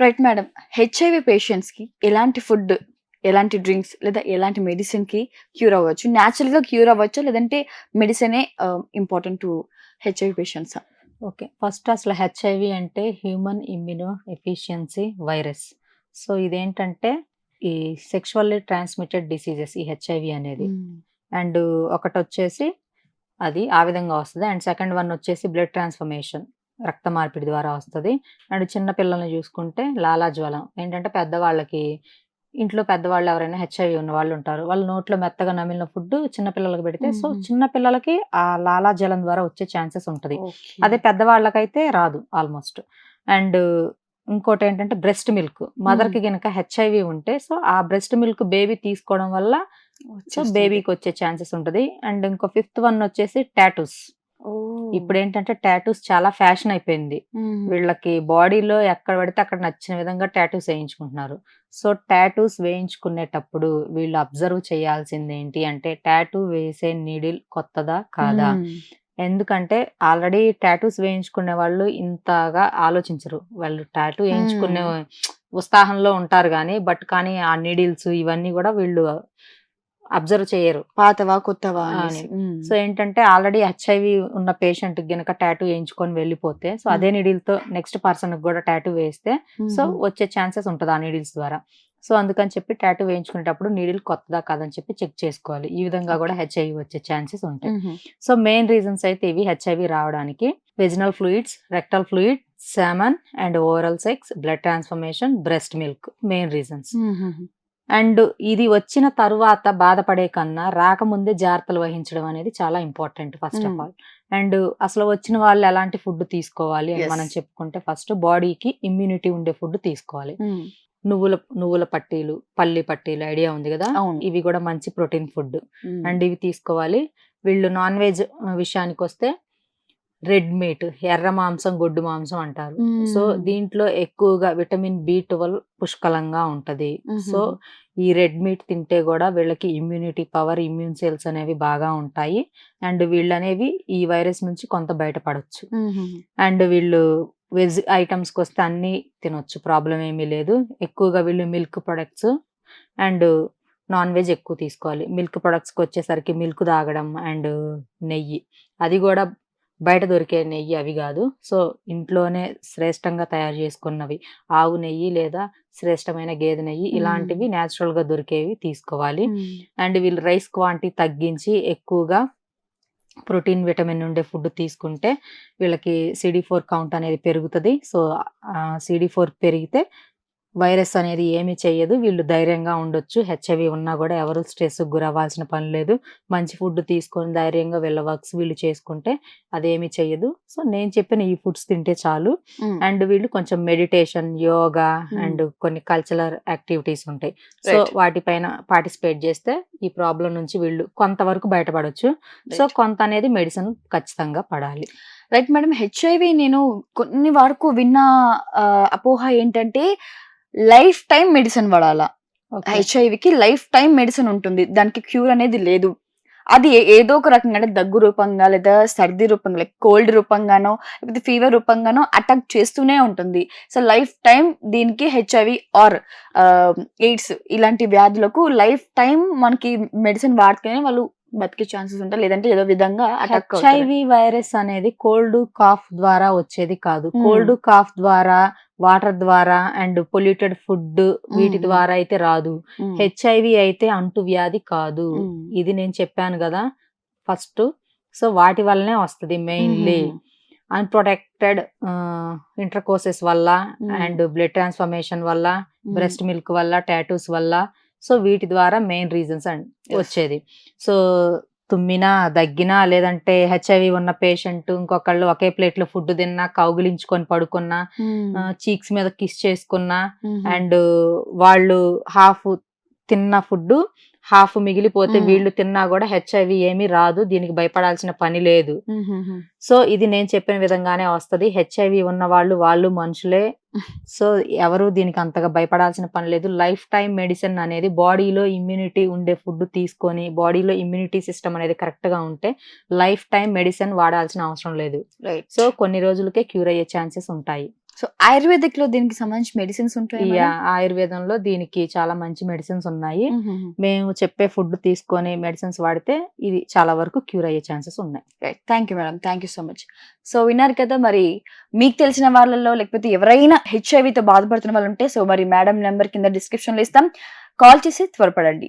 Right madam HIV పేషెంట్స్కి ఎలాంటి food ఎలాంటి డ్రింక్స్ లేదా ఎలాంటి మెడిసిన్కి క్యూర్ అవ్వచ్చు? న్యాచురల్గా క్యూర్ అవ్వచ్చు లేదంటే మెడిసినే important to HIV patients okay. First అసలు హెచ్ఐవి అంటే human immuno deficiency virus so ఇదేంటంటే ఈ సెక్షువల్లీ ట్రాన్స్మిటెడ్ డిసీజెస్ ఈ హెచ్ఐవి అనేది. అండ్ ఒకటి వచ్చేసి అది ఆ విధంగా వస్తుంది. అండ్ సెకండ్ వన్ వచ్చేసి బ్లడ్ ట్రాన్స్ఫర్మేషన్ రక్త మార్పిడి ద్వారా వస్తుంది. అండ్ చిన్న పిల్లల్ని చూసుకుంటే లాలా జ్వలం. ఏంటంటే పెద్దవాళ్ళకి ఇంట్లో పెద్దవాళ్ళు ఎవరైనా హెచ్ఐవి ఉన్న వాళ్ళు ఉంటారు. వాళ్ళ నోట్లో మెత్తగా నమిలిన ఫుడ్ చిన్న పిల్లలకి పెడితే సో. చిన్న పిల్లలకి ఆ లాలా జలం ద్వారా వచ్చే ఛాన్సెస్ ఉంటుంది. అదే పెద్దవాళ్ళకైతే రాదు ఆల్మోస్ట్. అండ్ ఇంకోటి ఏంటంటే బ్రెస్ట్ మిల్క్. మదర్కి గనక హెచ్ఐవి ఉంటే సో ఆ బ్రెస్ట్ మిల్క్ బేబీ తీసుకోవడం వల్ల సో బేబీకి వచ్చే ఛాన్సెస్ ఉంటుంది. అండ్ ఇంకో ఫిఫ్త్ వన్ వచ్చేసి టాటూస్. ఇప్పుడు ఏంటంటే టాటూస్ చాలా ఫ్యాషన్ అయిపోయింది. వీళ్ళకి బాడీలో ఎక్కడ పడితే అక్కడ నచ్చిన విధంగా టాటూస్ వేయించుకుంటున్నారు. సో టాటూస్ వేయించుకునేటప్పుడు వీళ్ళు అబ్జర్వ్ చేయాల్సింది ఏంటి అంటే టాటూ వేసే నీడిల్ కొత్తదా కాదా? ఎందుకంటే ఆల్రెడీ టాటూస్ వేయించుకునే వాళ్ళు ఇంతగా ఆలోచించరు. వాళ్ళు టాటూ వేయించుకునే ఉత్సాహంలో ఉంటారు కానీ బట్ కానీ ఆ నీడిల్స్ ఇవన్నీ కూడా వీళ్ళు అబ్జర్వ్ చేయరు. పాతవా కొత్తవా. సో ఏంటంటే ఆల్రెడీ హెచ్ఐవి ఉన్న పేషెంట్ గనక టాటూ వేయించుకొని వెళ్ళిపోతే సో అదే నీడిల్తో నెక్స్ట్ పర్సన్ కూడా టాటూ వేస్తే సో. వచ్చే ఛాన్సెస్ ఉంటుంది ఆ నీడిల్స్ ద్వారా. సో అందుకని చెప్పి టాటూ వేయించుకునేటప్పుడు నీడిల్ కొత్తదా కాదని చెప్పి చెక్ చేసుకోవాలి. ఈ విధంగా కూడా హెచ్ఐవి వచ్చే ఛాన్సెస్ ఉంటాయి. సో మెయిన్ రీజన్స్ అయితే ఇవి హెచ్ఐవి రావడానికి. Vaginal fluids rectal fluid semen and oral sex blood transformation breast milk main reasons. And ఇది వచ్చిన తరువాత బాధపడే కన్నా రాకముందే జాగ్రత్తలు వహించడం అనేది చాలా important first of Mm. All and అసలు వచ్చిన వాళ్ళు ఎలాంటి ఫుడ్ తీసుకోవాలి అని. మనం చెప్పుకుంటే ఫస్ట్ బాడీకి ఇమ్యూనిటీ ఉండే ఫుడ్ తీసుకోవాలి మ్మ్. నువ్వుల నువ్వుల పట్టీలు పల్లి పట్టీలు ఐడియా ఉంది కదా ఇవి కూడా మంచి ప్రోటీన్ ఫుడ్ మ్మ్. అండ్ ఇవి తీసుకోవాలి వీళ్ళు నాన్ వెజ్ విషయానికి వస్తే రెడ్ మీట్ ఎర్ర మాంసం గొడ్డు మాంసం అంటారు. సో దీంట్లో ఎక్కువగా విటమిన్ బి ట్వెల్వ్ పుష్కలంగా ఉంటది. సో ఈ రెడ్ మీట్ తింటే కూడా వీళ్ళకి ఇమ్యూనిటీ పవర్ ఇమ్యూన్ సెల్స్ అనేవి బాగా ఉంటాయి. అండ్ వీళ్ళు అనేవి ఈ వైరస్ నుంచి కొంత బయటపడవచ్చు. అండ్ వీళ్ళు వెజ్ ఐటమ్స్కి వస్తే అన్ని తినొచ్చు. ప్రాబ్లం ఏమీ లేదు. ఎక్కువగా వీళ్ళు milk products and non veg ఎక్కువ తీసుకోవాలి. మిల్క్ ప్రొడక్ట్స్కి వచ్చేసరికి మిల్క్ తాగడం అండ్ నెయ్యి. అది కూడా బయట దొరికే నెయ్యి అవి కాదు. సో ఇంట్లోనే శ్రేష్టంగా తయారు చేసుకున్నవి. ఆవు నెయ్యి లేదా శ్రేష్టమైన గేదె నెయ్యి ఇలాంటివి natural గా దొరికేవి తీసుకోవాలి. అండ్ వీళ్ళు రైస్ క్వాంటిటీ తగ్గించి ఎక్కువగా ప్రోటీన్ విటమిన్ ఉండే ఫుడ్ తీసుకుంటే వీళ్ళకి సిడి ఫోర్ కౌంట్ అనేది పెరుగుతుంది. సో సిడి ఫోర్ పెరిగితే వైరస్ అనేది ఏమీ చెయ్యదు వీళ్ళు ధైర్యంగా ఉండొచ్చు హెచ్ఐవి ఉన్నా కూడా ఎవరు స్ట్రెస్ గురవ్వాల్సిన పని లేదు మంచి ఫుడ్ తీసుకొని ధైర్యంగా వీళ్ళ వర్క్స్ వీళ్ళు చేసుకుంటే అదేమీ చెయ్యదు సో నేను చెప్పిన ఈ ఫుడ్స్ తింటే చాలు. అండ్ వీళ్ళు కొంచెం మెడిటేషన్ యోగా. అండ్ కొన్ని కల్చరల్ యాక్టివిటీస్ ఉంటాయి సో. వాటిపైన పార్టిసిపేట్ చేస్తే ఈ ప్రాబ్లం నుంచి వీళ్ళు కొంతవరకు బయటపడొచ్చు సో. కొంత అనేది మెడిసిన్ ఖచ్చితంగా పడాలి రైట్ మేడం హెచ్ఐవి నేను కొన్ని వరకు విన్న అపోహ ఏంటంటే లైఫ్ టైం మెడిసిన్ వాడాలా. హెచ్ఐవికి లైఫ్ టైం మెడిసిన్ ఉంటుంది. దానికి క్యూర్ అనేది లేదు. అది ఏదో ఒక రకంగా అంటే దగ్గు రూపంగా లేదా సర్ది రూపంగా లైక్ కోల్డ్ రూపంగానో లేకపోతే ఫీవర్ రూపంగానో అటాక్ చేస్తూనే ఉంటుంది. సో లైఫ్ టైం దీనికి హెచ్ఐవి ఆర్ ఎయిడ్స్ ఇలాంటి వ్యాధులకు లైఫ్ టైం మనకి మెడిసిన్ వాడితేనే వాళ్ళు బతికే ఛాన్సెస్ ఉంటాయి. లేదంటే ఏదో విధంగా హెచ్ఐవి వైరస్ అనేది కోల్డ్ కాఫ్ ద్వారా వచ్చేది కాదు. Hmm. కోల్డ్ కాఫ్ ద్వారా వాటర్ ద్వారా అండ్ పొల్యూటెడ్ ఫుడ్ వీటి Hmm. ద్వారా అయితే రాదు. హెచ్ఐవి అయితే అంటు వ్యాధి కాదు. ఇది నేను చెప్పాను కదా ఫస్ట్. సో వాటి వల్లనే వస్తుంది మెయిన్లీ. అన్ప్రొటెక్టెడ్ ఇంటర్ కోర్సెస్ వల్ల Hmm. అండ్ బ్లడ్ ట్రాన్స్ఫర్మేషన్ వల్ల బ్రెస్ట్ మిల్క్ వల్ల టాటూస్ వల్ల సో వీటి ద్వారా మెయిన్ రీజన్స్. వచ్చేది. సో తుమ్మినా దగ్గినా లేదంటే హెచ్ఐవి ఉన్న పేషెంట్ ఇంకొకళ్ళు ఒకే ప్లేట్లో ఫుడ్ తిన్నా కౌగిలించుకొని పడుకున్నా చీక్స్ మీద కిస్ చేసుకున్నా అండ్ వాళ్ళు హాఫ్ తిన్న ఫుడ్ హాఫ్ మిగిలిపోతే. వీళ్ళు తిన్నా కూడా హెచ్ఐవి ఏమీ రాదు దీనికి భయపడాల్సిన పని లేదు. సో ఇది నేను చెప్పిన విధంగానే వస్తది. హెచ్ఐవి ఉన్న వాళ్ళు వాళ్ళు మనుషులే. సో ఎవరు దీనికి అంతగా భయపడాల్సిన పని లేదు. లైఫ్ టైం మెడిసిన్ అనేది బాడీలో ఇమ్యూనిటీ ఉండే ఫుడ్ తీసుకొని బాడీలో ఇమ్యూనిటీ సిస్టమ్ అనేది కరెక్ట్గా ఉంటే లైఫ్ టైం మెడిసిన్ వాడాల్సిన అవసరం లేదు. సో కొన్ని రోజులకే క్యూర్ అయ్యే ఛాన్సెస్ ఉంటాయి. సో ఆయుర్వేదిక్లో దీనికి సంబంధించి మెడిసిన్స్ ఉంటాయి ఆయుర్వేదంలో దీనికి చాలా మంచి మెడిసిన్స్ ఉన్నాయి. మేము. చెప్పే ఫుడ్ తీసుకొని మెడిసిన్స్ వాడితే ఇది చాలా వరకు క్యూర్ అయ్యే ఛాన్సెస్ ఉన్నాయి. Thank you madam thank you so much so విన్నారు కదా మరి మీకు తెలిసిన వాళ్ళలో లేకపోతే ఎవరైనా హెచ్ఐవితో బాధపడుతున్న వాళ్ళు ఉంటే సో మరి మేడం నెంబర్ కింద డిస్క్రిప్షన్లో ఇస్తాం. కాల్ చేసి త్వరపడండి.